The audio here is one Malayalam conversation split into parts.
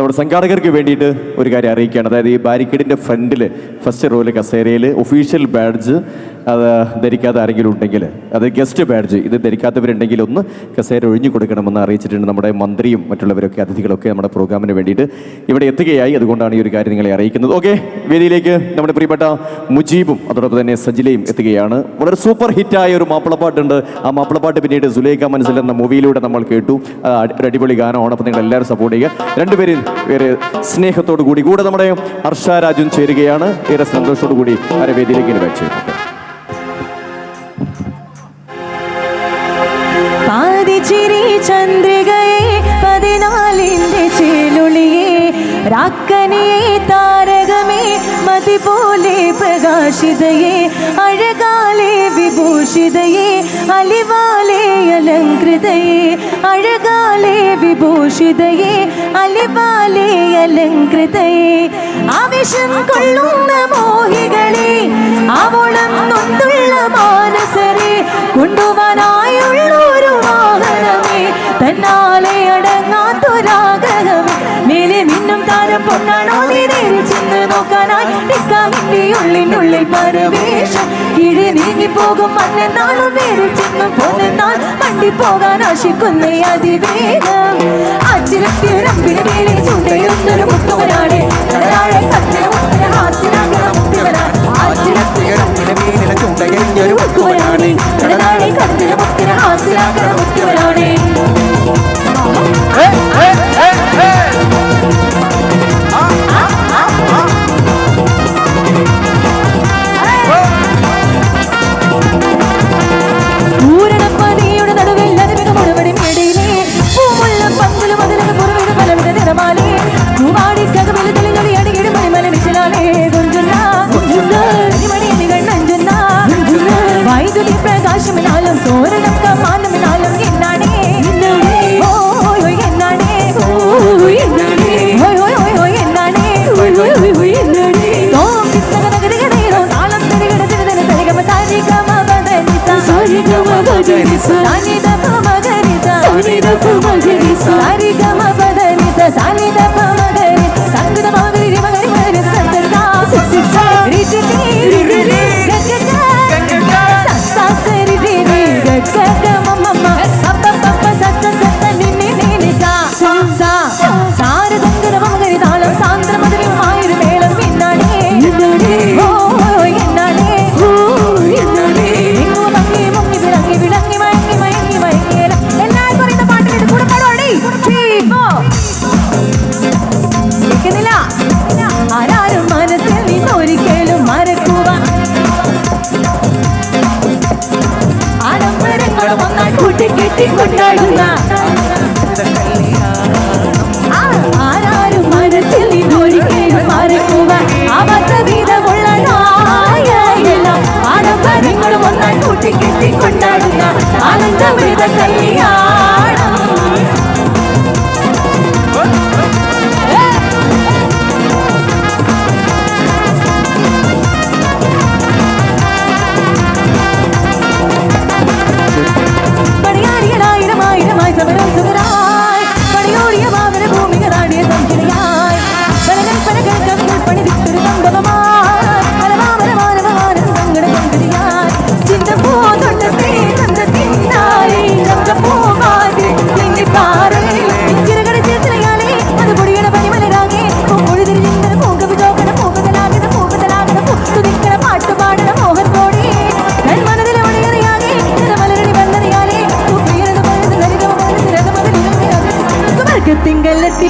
നമ്മുടെ സംഘാടകർക്ക് വേണ്ടിയിട്ട് ഒരു കാര്യം അറിയിക്കുകയാണ്. അതായത് ഈ ബാരിക്കേഡിന്റെ ഫ്രണ്ടിൽ ഫസ്റ്റ് റോയിൽ കസേരയിൽ ഒഫീഷ്യൽ ബാഡ്ജ് അത് ധരിക്കാതെ ആരെങ്കിലും ഉണ്ടെങ്കിൽ അത് ഗസ്റ്റ് ബാഡ്ജ് ഇത് ധരിക്കാത്തവരുണ്ടെങ്കിൽ ഒന്ന് കസേര ഒഴിഞ്ഞു കൊടുക്കണമെന്ന് അറിയിച്ചിട്ടുണ്ട് നമ്മുടെ മന്ത്രിയും മറ്റുള്ളവരൊക്കെ അതിഥികളൊക്കെ നമ്മുടെ പ്രോഗ്രാമിന് വേണ്ടിയിട്ട് ഇവിടെ എത്തുകയായി. അതുകൊണ്ടാണ് ഈ ഒരു കാര്യം നിങ്ങളെ അറിയിക്കുന്നത്. ഓക്കെ വേദിയിലേക്ക് നമ്മുടെ പ്രിയപ്പെട്ട മുജീബും അതോടൊപ്പം തന്നെ സജിലയും എത്തുകയാണ്. വളരെ സൂപ്പർ ഹിറ്റായ ഒരു മാപ്പിളപ്പാട്ടുണ്ട്. ആ മാപ്പിളപ്പാട്ട് പിന്നീട് സുലേഖ മനസ്സിൽ എന്ന മൂവിയിലൂടെ നമ്മൾ കേട്ടു. ഒരു അടിപൊളി ഗാനമാണ് അപ്പോൾ നിങ്ങൾ എല്ലാവരും സപ്പോർട്ട് ചെയ്യുക. രണ്ടുപേരും വേറെ സ്നേഹത്തോടു കൂടി കൂടെ നമ്മുടെ ഹർഷ ചേരുകയാണ്. ഏറെ സന്തോഷത്തോടു കൂടി അവരെ വേദിയിലേക്ക് ചെയ്യുന്നു ചന്ദ്രികയെ പതിനാലിന്റെ ചേലുളിയെ രാക്കനിയെ താരകമേ മതി പോലെ പ്രകാശിതയെ അഴകാലെ വിഭൂഷിതയെ അലിവാലെ അലങ്കൃതയെ അഴകാലെ വിഭൂഷിതയെ അലിവാലെ അലങ്കൃതയെ ആവേശം കൊള്ളുന്ന മോഹികളെ അവളം നൊന്തുള്ള മാനസരെ കൊണ്ടുവാനായുള്ളൊരു വാഹനമേ. തന്നാലെ അടങ്ങാത്തൊരാഗ്രഹമേ. മേലെ മിന്നും താരം പൊന്നാണോ നേരിൽ ചെന്ന് നോക്കാനായി. നിൽക്കാമിന്റെ ഉള്ളിനുള്ളിൽ പരവേശം. കിഴി നീങ്ങിപ്പോകും മണ്ണെന്നാളും നേരിൽ ചെന്ന് പോന്നെന്നാൽ. വണ്ടി പോകാൻ ആശിക്കുന്ന അതിവേഗം. അച്ചിരത്തിരമ്പിന് മേലെ പൂരണപ്പതിയുടെ നടുവിൽ അതിമികമുടവടി മേടയിലെ പൂമുള്ള പന്തൽ മുതലക പുറവിട പലവിധ നിറമാലേ. வாடிக்காக வெளித்தலை நொடி அடிக்கிடும் மணிமலை விசிலாலே. குஞ்சுன்னா குஞ்சுன்னா மணி அணிகள் நஞ்சுன்னா வாய்துளி பிரகாசமினாலும் சோரணக்கம் കൂട്ടിക്കെട്ടി കൊണ്ടാടുന്ന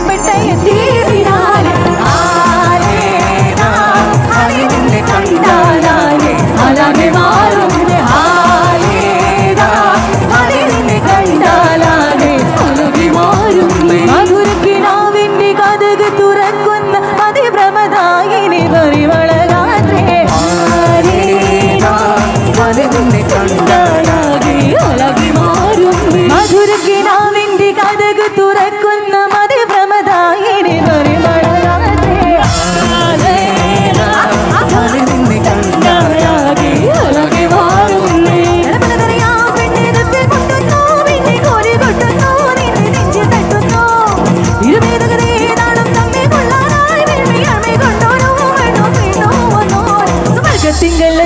தீப்பட்டய தீவினாலே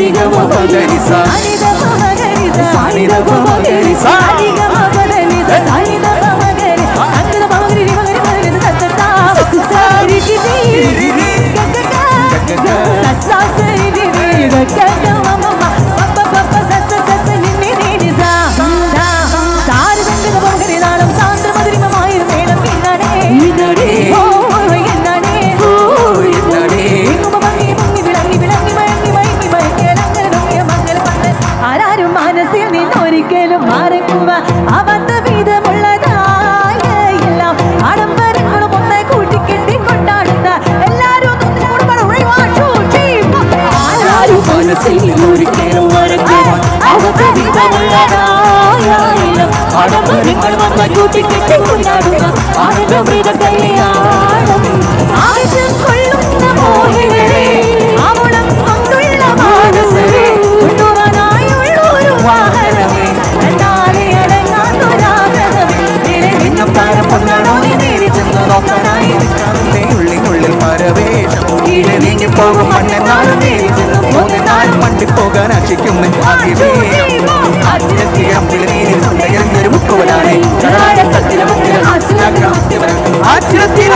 ಸಾರಿಗಮ ಪಗರಿ ಸಾರಿದ ಪಗರಿ ಸಾರಿದ ಪಗರಿ ಸಾರಿಗಮ ಪಗರಿ ಸಾರಿದ ಪಗರಿ ಸಾರಿದ ಪಗರಿ ಪಗರಿ ಪಗರಿ ಸತ್ತ ಸಾರಿ ಕಿರಿ ಗಗಗ ಗಗಗ നിന്നൊരിക്കലും മാറിക്കുക. അവന്റെ വീതമുള്ളതായ എല്ലാം ആഡംബരങ്ങളും ഒന്നെ കൂട്ടിക്കെട്ടി കൊണ്ടാടുന്ന എല്ലാരും ഒന്ന് മനസ്സിൽ ഒരിക്കലും മറക്കുവാൻ അവത്ത വിധമുള്ളതായ എല്ലാം ആഡംബരങ്ങളും ഒന്നായി കൂട്ടിക്കെട്ടി കൊണ്ടാടുന്ന ആനന്ദമൃത കല്യാണം ആവശ്യം കൊള്ളുന്ന മോഹിനികളെ നേരി ചെന്ന് മൂന്ന് നാളും മണ്ടി പോകാൻ ആശിക്കും ആറ്റിലെത്തിയ മുക്കുവനാണ് ആറ്റിലെത്തി